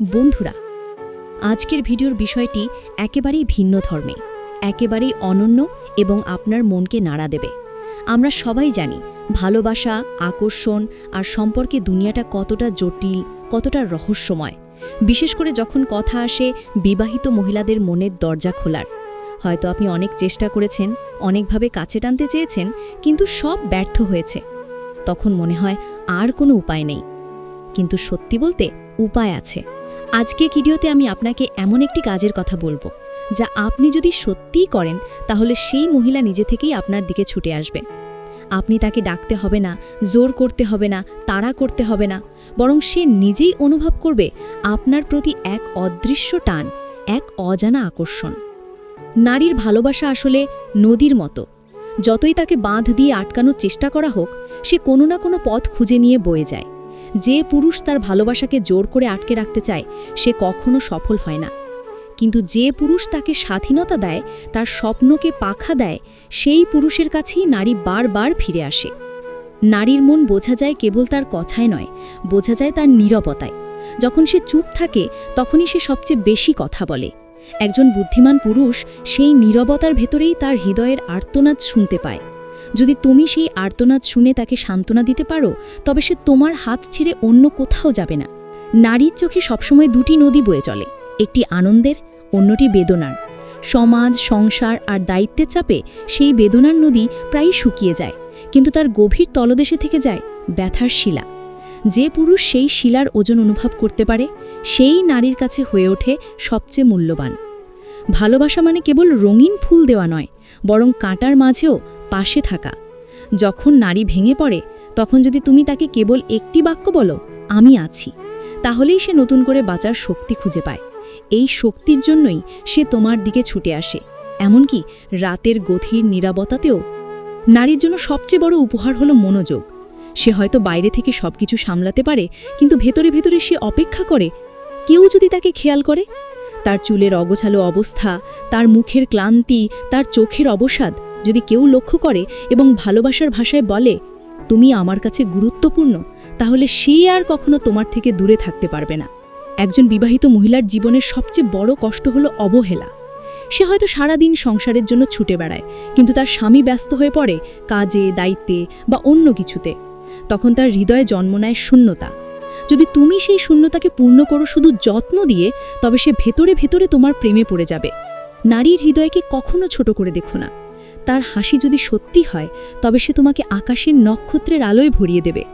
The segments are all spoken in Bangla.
বন্ধুরা, আজকের ভিডিওর বিষয়টি একেবারেই ভিন্ন ধর্মে, একেবারেই অনন্য এবং আপনার মনকে নাড়া দেবে। আমরা সবাই জানি ভালোবাসা, আকর্ষণ আর সম্পর্কে দুনিয়াটা কতটা জটিল, কতটা রহস্যময়। বিশেষ করে যখন কথা আসে বিবাহিত মহিলাদের মনের দরজা খোলার। হয়তো আপনি অনেক চেষ্টা করেছেন, অনেকভাবে কাছে টানতে চেয়েছেন, কিন্তু সব ব্যর্থ হয়েছে। তখন মনে হয় আর কোনো উপায় নেই। কিন্তু সত্যি বলতে উপায় আছে। আজকে ভিডিওতে আমি আপনাকে এমন একটি কাজের কথা বলব, যা আপনি যদি সত্যিই করেন, তাহলে সেই মহিলা নিজে থেকেই আপনার দিকে ছুটে আসবে। আপনি তাকে ডাকতে হবে না, জোর করতে হবে না, তাড়া করতে হবে না, বরং সে নিজেই অনুভব করবে আপনার প্রতি এক অদৃশ্য টান, এক অজানা আকর্ষণ। নারীর ভালোবাসা আসলে নদীর মতো। যতই তাকে বাঁধ দিয়ে আটকানোর চেষ্টা করা হোক, সে কোনো না কোনো পথ খুঁজে নিয়ে বয়ে যায়। যে পুরুষ তার ভালোবাসাকে জোর করে আটকে রাখতে চায়, সে কখনো সফল হয় না। কিন্তু যে পুরুষ তাকে স্বাধীনতা দেয়, তার স্বপ্নকে পাখা দেয়, সেই পুরুষের কাছেই নারী বারবার ফিরে আসে। নারীর মন বোঝা যায় কেবল তার কথায় নয়, বোঝা যায় তার নীরবতায়। যখন সে চুপ থাকে, তখনই সে সবচেয়ে বেশি কথা বলে। একজন বুদ্ধিমান পুরুষ সেই নীরবতার ভেতরেই তার হৃদয়ের আর্তনাদ শুনতে পায়। যদি তুমি সেই আর্তনাদ শুনে তাকে সান্ত্বনা দিতে পারো, তবে সে তোমার হাত ছেড়ে অন্য কোথাও যাবে না। নারীর চোখে সবসময় দুটি নদী বয়ে চলে, একটি আনন্দের, অন্যটি বেদনার। সমাজ, সংসার আর দায়িত্বের চাপে সেই বেদনার নদী প্রায়ই শুকিয়ে যায়, কিন্তু তার গভীর তলদেশে থেকে যায় ব্যথার শিলা। যে পুরুষ সেই শিলার ওজন অনুভব করতে পারে, সেই নারীর কাছে হয়ে ওঠে সবচেয়ে মূল্যবান। ভালোবাসা মানে কেবল রঙিন ফুল দেওয়া নয়, বরং কাঁটার মাঝেও পাশে থাকা। যখন নারী ভেঙে পড়ে, তখন যদি তুমি তাকে কেবল একটি বাক্য বলো, আমি আছি, তাহলেই সে নতুন করে বাঁচার শক্তি খুঁজে পায়। এই শক্তির জন্যই সে তোমার দিকে ছুটে আসে। এমনকি রাতের গথির নিরাপত্তাতেও। নারীর জন্য সবচেয়ে বড় উপহার হলো মনোযোগ। সে হয়তো বাইরে থেকে সবকিছু সামলাতে পারে, কিন্তু ভেতরে ভেতরে সে অপেক্ষা করে। কেউ যদি তাকে খেয়াল করে, তার চুলের অগোছালো অবস্থা, তার মুখের ক্লান্তি, তার চোখের অবসাদ যদি কেউ লক্ষ্য করে এবং ভালোবাসার ভাষায় বলে, তুমি আমার কাছে গুরুত্বপূর্ণ, তাহলে সে আর কখনো তোমার থেকে দূরে থাকতে পারবে না। একজন বিবাহিত মহিলার জীবনের সবচেয়ে বড় কষ্ট হলো অবহেলা। সে হয়তো সারা দিন সংসারের জন্য ছুটে বেড়ায়, কিন্তু তার স্বামী ব্যস্ত হয়ে পড়ে কাজে, দায়িত্বে বা অন্য কিছুতে। তখন তার হৃদয়ে জন্ম নেয় শূন্যতা। যদি তুমি সেই শূন্যতাকে পূর্ণ করো শুধু যত্ন দিয়ে, তবে সে ভেতরে ভেতরে তোমার প্রেমে পড়ে যাবে। নারীর হৃদয়কে কখনো ছোট করে দেখো না। তার হাসি যদি সত্যি হয়, তবে সে তোমাকে আকাশের নক্ষত্রের আলোয় ভরিয়ে দেবে।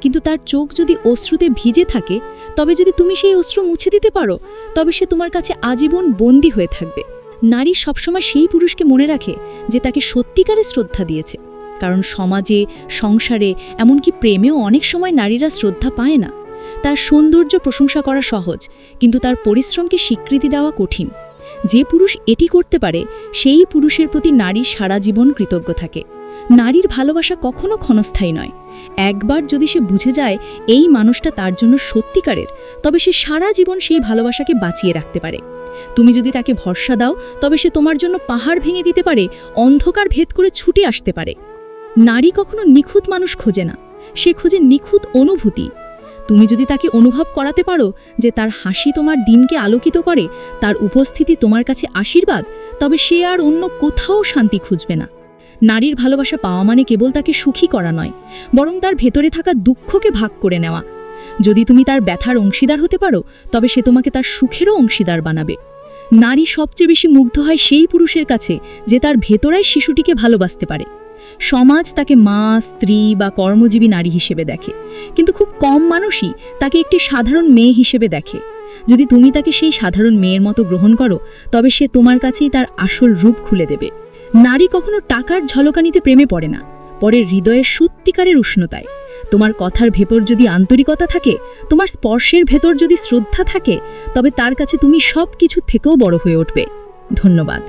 কিন্তু তার চোখ যদি অশ্রুতে ভিজে থাকে, তবে যদি তুমি সেই অশ্রু মুছে দিতে পারো, তবে সে তোমার কাছে আজীবন বন্দী হয়ে থাকবে। নারী সবসময় সেই পুরুষকে মনে রাখে, যে তাকে সত্যিকারে শ্রদ্ধা দিয়েছে। কারণ সমাজে, সংসারে, এমনকি প্রেমেও অনেক সময় নারীরা শ্রদ্ধা পায় না। তার সৌন্দর্য প্রশংসা করা সহজ, কিন্তু তার পরিশ্রমকে স্বীকৃতি দেওয়া কঠিন। যে পুরুষ এটি করতে পারে, সেই পুরুষের প্রতি নারী সারা জীবন কৃতজ্ঞ থাকে। নারীর ভালোবাসা কখনো ক্ষণস্থায়ী নয়। একবার যদি সে বুঝে যায় এই মানুষটা তার জন্য সত্যিকারের, তবে সে সারা জীবন সেই ভালোবাসাকে বাঁচিয়ে রাখতে পারে। তুমি যদি তাকে ভরসা দাও, তবে সে তোমার জন্য পাহাড় ভেঙে দিতে পারে, অন্ধকার ভেদ করে ছুটে আসতে পারে। নারী কখনো নিখুঁত মানুষ খোঁজে না। সে খোঁজে নিখুঁত অনুভূতি। তুমি যদি তাকে অনুভব করাতে পারো যে তার হাসি তোমার দিনকে আলোকিত করে, তার উপস্থিতি তোমার কাছে আশীর্বাদ, তবে সে আর অন্য কোথাও শান্তি খুঁজবে না। নারীর ভালোবাসা পাওয়া মানে কেবল তাকে সুখী করা নয়, বরং তার ভেতরে থাকা দুঃখকে ভাগ করে নেওয়া। যদি তুমি তার ব্যথার অংশীদার হতে পারো, তবে সে তোমাকে তার সুখেরও অংশীদার বানাবে। নারী সবচেয়ে বেশি মুগ্ধ হয় সেই পুরুষের কাছে, যে তার ভেতরায় শিশুটিকে ভালোবাসতে পারে। সমাজ তাকে মা, স্ত্রী বা কর্মজীবী নারী হিসেবে দেখে। কিন্তু খুব কম মানুষই তাকে একটি সাধারণ মেয়ে হিসেবে দেখে। যদি তুমি তাকে সেই সাধারণ মেয়ের মতো গ্রহণ করো, তবে সে তোমার কাছেই তার আসল রূপ খুলে দেবে। নারী কখনো টাকার ঝলকানিতে প্রেমে পড়ে না, পরে হৃদয়ের সত্যিকারের উষ্ণতায়। তোমার কথার ভেতর যদি আন্তরিকতা থাকে, তোমার স্পর্শের ভেতর যদি শ্রদ্ধা থাকে, তবে তার কাছে তুমি সব কিছু থেকেও বড় হয়ে উঠবে। ধন্যবাদ।